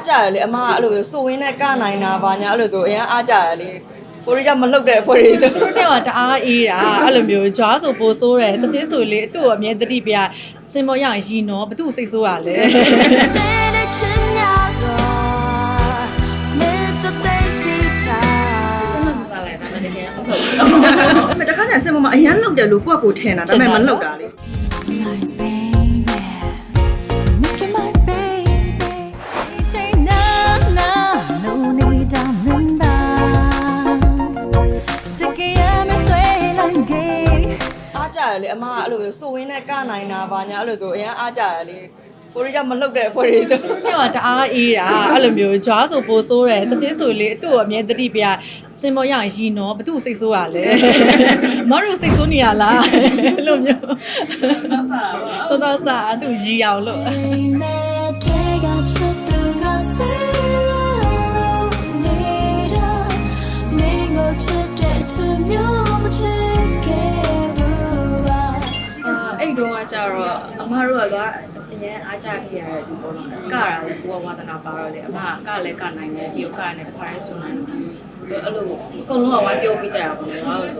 အားကြတယ်လေအမကအဲ့လိုမျိုးစိုးဝင်းနဲ့ကနိုင်တာဘာညာအဲ့လိုဆိုအရင်အားကြတယ်လေကိုရီးယားမလှုပ်တဲ့အဖွဲ့တွေဆိုသူတို့ကတအားအေးတာအဲ့လိုမျိုးကြွားဆိုပိုဆိုးတယ်တချင်းဆိုလေသူ့ကိုအမြဲတတိပြစင်ပေါ်ရရင်ရီနော်ဘသူ့စိတ်ဆိုးတာလဲတခါကျရင်စင်ပေါ်မှာအရန်လောက်တယ်လို့ကိုယ့်ကိုထင်တာဒါပေမဲ့မလောက်တာလေ တယ်လေအမကအဲ့လိုမျိုးစိုးဝင်းနဲ့ကနိုင်တာဗာညာအဲ့လိုဆိုအရင်အားကြတယ်လေကိုရီးယားမလှုပ်တဲ့အဖွဲတွေဆိုညောတအားအေးတာအဲ့လိုမျိုးဂျွားဆိုပိုဆိုးတယ်တချင်းဆိုလေအတူအမြဲတတိပြစင်ပေါ်ရရီနော်ဘသူစိတ်ဆိုးတာလဲမတို့စိတ်ဆိုးနေရလားအဲ့လိုမျိုးတော့ဆာတော့တော့ဆာအတူရီအောင်လို့ချစ်တဲ့သူမျိုးမချစ် ရင်အားကြခဲ့ရတဲ့ဒီပေါ့နော်ကတာလေကိုကဝါသနာပါတော့လေအမကလည်းကနိုင်တယ်ပြီးတော့ကရတယ်တခါရဲဆိုနိုင်တယ်အဲ့လိုအကုန်လုံးကဝိုင်းပြောပြကြရပါဘူးငါတို့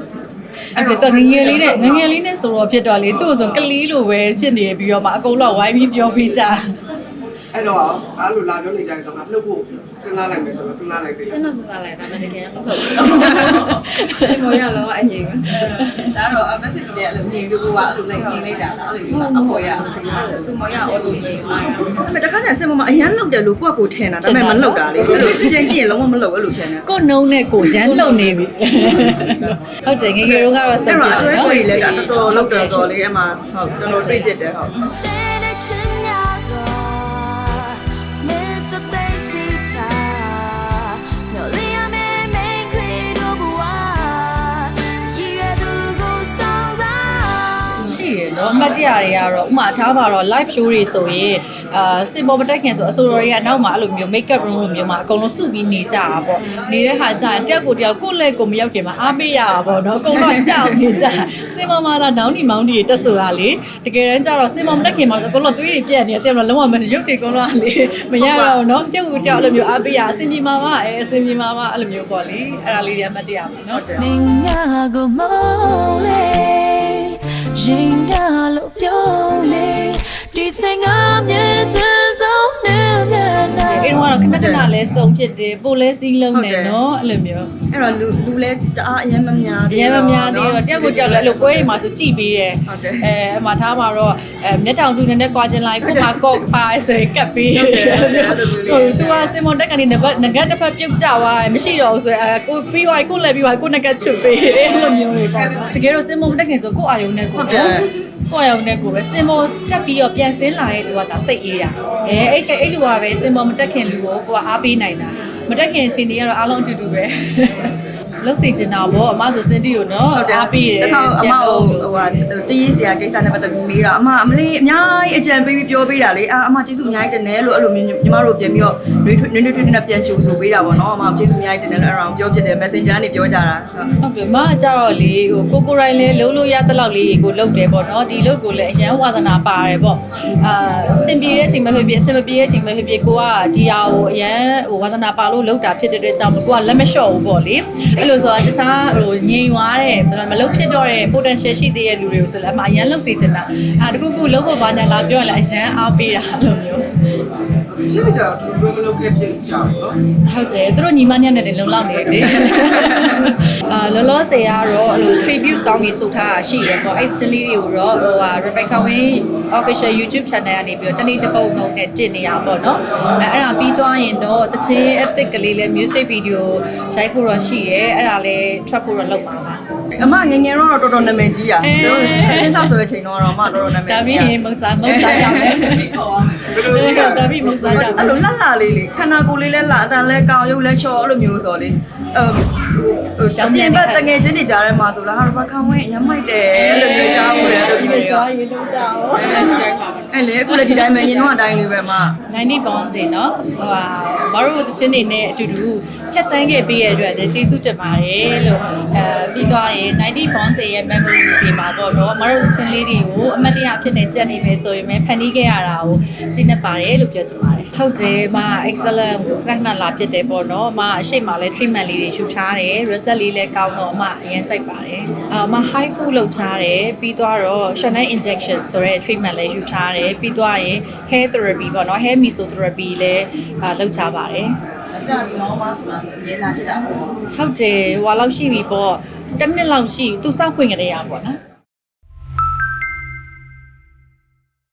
အဲ့တော့ငငယ်လေးနဲ့ငငယ်လေးနဲ့ဆိုတော့ဖြစ်တော့လေသူ့ဆိုကလေးလိုပဲဖြစ်နေပြီးတော့မှအကုန်လုံးဝိုင်းပြီးပြောပြကြ အဲ့တော့အဲ့လိုလာပြောနေကြရင်ဆိုတော့လှုပ်ဖို့စဉ်းစားလိုက်မယ်ဆိုတော့စဉ်းစားလိုက်ပြီစင်တော့စသားလိုက်ဒါမှတကယ်မဟုတ်ဘူးစင်မောရလောအငြိမ်ပဲဒါတော့အမက်ဆေ့တွေအဲ့လိုမြင်လို့ကအဲ့လိုလိုက်မြင်လိုက်တာလားအဲ့လိုမျိုးအဖို့ရစင်မောရအော်လိုငြိမ်သွားတာဒါပေမဲ့တခါကျရင်စင်မမအရင်လှုပ်တယ်လို့ကိုယ့်ကိုယ်ထင်တာဒါပေမဲ့မလှုပ်တာလေအဲ့လိုပြန်ကြည့်ရင်လုံးဝမလှုပ်အဲ့လိုထင်တယ်ကိုနှုံးနဲ့ကိုရမ်းလှုပ်နေပြီဟုတ်တယ်ငငယ်တုန်းကတော့စအဲ့ပြတော့အတွဲနော်တွေလည်းဒါတော်တော်လှုပ်တယ်ဆိုတော့လေအမဟုတ်တော်တော်တွေ့ကျစ်တယ်ဟုတ် ရှိရနော်အမှတ်တရတွေကတော့ဥမာထားပါတော့ live show တွေဆိုရင်အာစင်ပေါ်မတက်ခင်ဆိုအဆိုတော်တွေကနောက်မှာအဲ့လိုမျိုး make up room လိုမျိုးမှာအကုန်လုံးစုပြီးနေကြတာပေါ့နေတဲ့ဟာကျရင်တယောက်ကိုတယောက်ကိုယ့်လက်ကိုမရောက်ခင်မှာအားပေးရတာပေါ့နော်အကုန်လုံးကြောက်နေကြစင်ပေါ်မှာသာနောင်းနီမောင်းဒီတွေတက်ဆိုတာလေတကယ်တမ်းကျတော့စင်ပေါ်မတက်ခင်မှာအကုန်လုံးသွေးတွေပြက်နေတယ်တယ်လုံးဝမရုပ်တွေအကုန်လုံးကလေမရတော့နော်တယောက်ကိုတယောက်အဲ့လိုမျိုးအားပေးရအစင်ပြေမှာပါအဲအစင်ပြေမှာပါအဲ့လိုမျိုးပေါ့လေအဲ့ဒါလေးတွေအမှတ်တရပါနော် ning nya go mo le yin ya lo pyo le di tsai nga mye chân တော့ခဏခဏလဲစုံဖြစ်တယ်ပိုလဲစီးလုံးနေနော်အဲ့လိုမျိုးအဲ့တော့လူလူလည်းတအားအရင်မများအရင်မများသေးတော့တယောက်ကိုတယောက်လဲအဲ့လိုပွဲတွေမှာဆိုကြည်ပေးတယ်ဟုတ်တယ်အဲအမှထားမှာတော့အဲမျက်တောင်တူနဲ့ကွာချင်းလိုက်ကိုမှာကော့ပါဆိုရင်ကတ်ပေးတယ်ဟုတ်တယ်အဲ့လိုမျိုးလေးဟိုသူကစင်မွန်တက်ကနေနဘတ်ငကတ်တစ်ဖက်ပြုတ်ကြသွားတယ်မရှိတော့ဘူးဆိုရင်အဲကိုပြီးသွားကိုလည်းပြီးသွားကိုနကတ်ချွတ်ပေးတယ်အဲ့လိုမျိုးတွေပေါ့တကယ်တော့စင်မွန်တက်ခင်ဆိုကိုအာယုံနဲ့ကို ဟုတ်တယ်ကိုအာယုံနဲ့ကိုပဲစင်မွန်တက်ပြီးတော့ပြန်ဆင်းလာတဲ့သူကဒါစိတ်အေးတာအဲအဲ့အဲ့လူကပဲစင်မွန်မတက်ခင်လူကိုကိုကအားပေးနိုင်တာမတက်ခင်အချိန်တွေကတော့အားလုံးအတူတူပဲ လုတ်စီချင်တာပေါ့အမဆိုစင်တီကိုနော်ဟုတ်တယ်အားပေးတယ်တခါအမဟိုဟိုဟာတည်ရစရာကိစ္စနဲ့ပတ်သက်ပြီးမေးတာအမအမလေးအများကြီးအကြံပေးပြီးပြောပေးတာလေအာအမကျေးဇူးအများကြီးတင်တယ်လို့အဲ့လိုမျိုးညီမတို့ပြန်ပြီးတော့နှွေးထွေးနှွေးထွေးနဲ့ပြန်ကြိုဆိုပေးတာပေါ့နော်အမကျေးဇူးအများကြီးတင်တယ်လို့အဲ့ဒါကိုပြောဖြစ်တယ် Messenger ကနေပြောကြတာဟုတ်ဟုတ်ပြီမကကြတော့လေဟိုကိုကိုရိုင်းလဲလုံးလို့ရတဲ့လောက်လေးကိုလုပ်တယ်ပေါ့နော်ဒီလုပ်ကိုလည်းအရန်ဝါသနာပါတယ်ပေါ့အာစင်ပြေတဲ့အချိန်မှာဖြစ်ဖြစ်အစင်မပြေတဲ့အချိန်မှာဖြစ်ဖြစ်ကိုကဒီဟာကိုအရန်ဟိုဝါသနာပါလို့လုပ်တာဖြစ်တဲ့အတွက်ကြောင့်ကိုကလက်မလျှော့ဘူးပေါ့လေအဲ့လိုဆိုတော့တခြားဟိုငြိမ်သွားတဲ့မလုပ်ဖြစ်တော့တဲ့ potential ရှိသေးတဲ့လူတွေကိုဆိုလည်းအမအရန်လုပ်စေချင်တာအာတကူကူလုပ်ဖို့ဘာညာလာပြောရင်လည်းအရန်အားပေးတာအဲ့လိုမျိုးချင်းကြတော့သူတို့မလုပ်ခဲ့ပြကြတော့နော်ဟုတ်တယ်သူတို့ညီမညက်နဲ့တင်လုံလောက်နေတယ် အာလောလောဆယ်ကတော့အဲ့လို tribute song ကြီးစုထားတာရှိရပေါ့အဲ့ဒီစင်လေးတွေကိုတော့ဟိုဟာ Rebecca Win official YouTube channel ကနေပြီးတော့တနေ့တစ်ပုတ်နှုတ်နဲ့တင်နေရပါတော့အဲအဲ့ဒါပြီးသွားရင်တော့တချင်း epic ကလေးလေး music video ရိုက်ဖို့တော့ရှိရဲအဲ့ဒါလည်းထွက်ဖို့တော့လုပ်ပါပါအမငယ်ငယ်တော့တော်တော်နာမည်ကြီးတာဆိုချင်းဆောက်ဆိုတဲ့ချိန်တော့အမတော်တော်နာမည်ဒါကြီးပြီးတာရင်မုံစားမုံစားကြမယ်ဘယ်လိုဒီကြီးကကဒါပြီးမုံစားကြမယ်အဲ့လိုလှလှလေးလေခန္ဓာကိုယ်လေးလဲလှအတန်လဲကောင်းရုပ်လဲချော်အဲ့လိုမျိုးဆိုလေအဲ ဟိုပြင်ဘက်တငယ်ချင်းတွေကြားထဲမှာဆိုလားဟာဘာခံဝဲရမ်းမိုက်တယ်အဲ့လိုမျိုးကြားမှုတယ်အဲ့လိုမျိုးတွေကသွားရေးလုံးကြအောင်အဲ့လေအခုလည်းဒီတိုင်းပဲညင်တော့အတိုင်းလေးပဲအမ90 pound စီနော်ဟိုဟာမတို့တချင်းနေနဲ့အတူတူဖြတ်တန်းခဲ့ပေးရတဲ့အတွက်လည်းကျေးဇူးတင်ပါတယ်လို့အဲပြီးသွားရင်90 pound စီရဲ့ memory တွေမှာပေါ့နော်မတို့တချင်းလေးတွေကိုအမတ်တရအဖြစ်နဲ့ကြက်နေမယ်ဆိုရင်လည်းဖန်တီးခဲ့ရတာကိုကြည့်နေပါတယ်လို့ပြောချင်ပါတယ် ဟုတ်တယ်မ excellent ကိုခဏခဏလာဖြစ်တယ်ပေါ့နော်မအရှိတ်မှာလည်း treatment လေးတွေယူထားတယ် result လေးလည်းကောင်းတော့အမအရင်ကြိုက်ပါတယ်အာမ high food လုပ်ထားတယ်ပြီးသွားတော့ Chanel injection ဆိုတဲ့ treatment လည်းယူထားတယ်ပြီးသွားရင် hair therapy ပေါ့နော် hair mesotherapy လည်းအာလုပ်ထားပါတယ်အကြပြီးတော့မှဆိုတာဆိုအမြဲလာဖြစ်တာပေါ့ဟုတ်တယ်ဟွာလောက်ရှိပြီပေါ့တစ်နှစ်လောက်ရှိသူစောက်ခွင့်ကြရပါပေါ့နော်